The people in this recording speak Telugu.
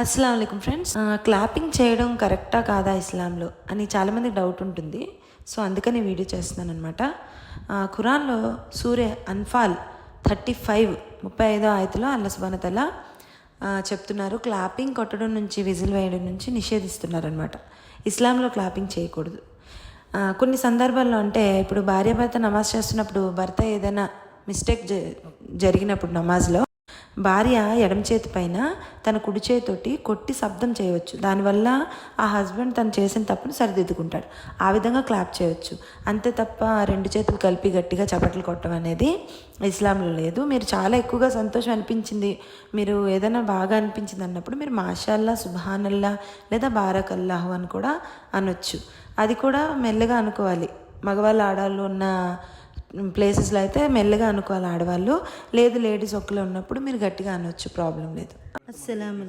అస్సలం అయికం ఫ్రెండ్స్. క్లాపింగ్ చేయడం కరెక్టా కాదా ఇస్లాంలో అని చాలామంది డౌట్ ఉంటుంది. సో అందుకని వీడియో చేస్తున్నాను అనమాట ఖురాన్లో సూర్య అన్ఫాల్ థర్టీ ఫైవ్ ముప్పై ఐదో ఆయతలో అల్ల సుబానతల చెప్తున్నారు. క్లాపింగ్ కొట్టడం నుంచి విజిల్ వేయడం నుంచి నిషేధిస్తున్నారనమాట ఇస్లాంలో క్లాపింగ్ చేయకూడదు. కొన్ని సందర్భాల్లో అంటే ఇప్పుడు భార్యాభర్త నమాజ్ చేస్తున్నప్పుడు భర్త ఏదైనా మిస్టేక్ జ జరిగినప్పుడు నమాజ్లో భార్య ఎడమ చేతి పైన తన కుడి చేతితోటి కొట్టి శబ్దం చేయవచ్చు. దానివల్ల ఆ హస్బెండ్ తను చేసిన తప్పును సరిదిద్దుకుంటాడు. ఆ విధంగా క్లాప్ చేయవచ్చు అంతే తప్ప రెండు చేతులు కలిపి గట్టిగా చప్పట్లు కొట్టడం అనేది ఇస్లాంలో లేదు. మీరు చాలా ఎక్కువగా సంతోషం అనిపించింది. మీరు ఏదైనా బాగా అనిపించింది అన్నప్పుడు మీరు మాషాల్లా సుభానల్లా లేదా బారకల్లాహు అని కూడా అనొచ్చు. అది కూడా మెల్లగా అనుకోవాలి. మగవాళ్ళు ఆడవాళ్ళు ఉన్న ప్లేసెస్లో అయితే మెల్లగా అనుకోవాలి ఆడవాళ్ళు. లేదు లేడీస్ ఒక్కలో ఉన్నప్పుడు మీరు గట్టిగా అనొచ్చు ప్రాబ్లం లేదు. అస్సలం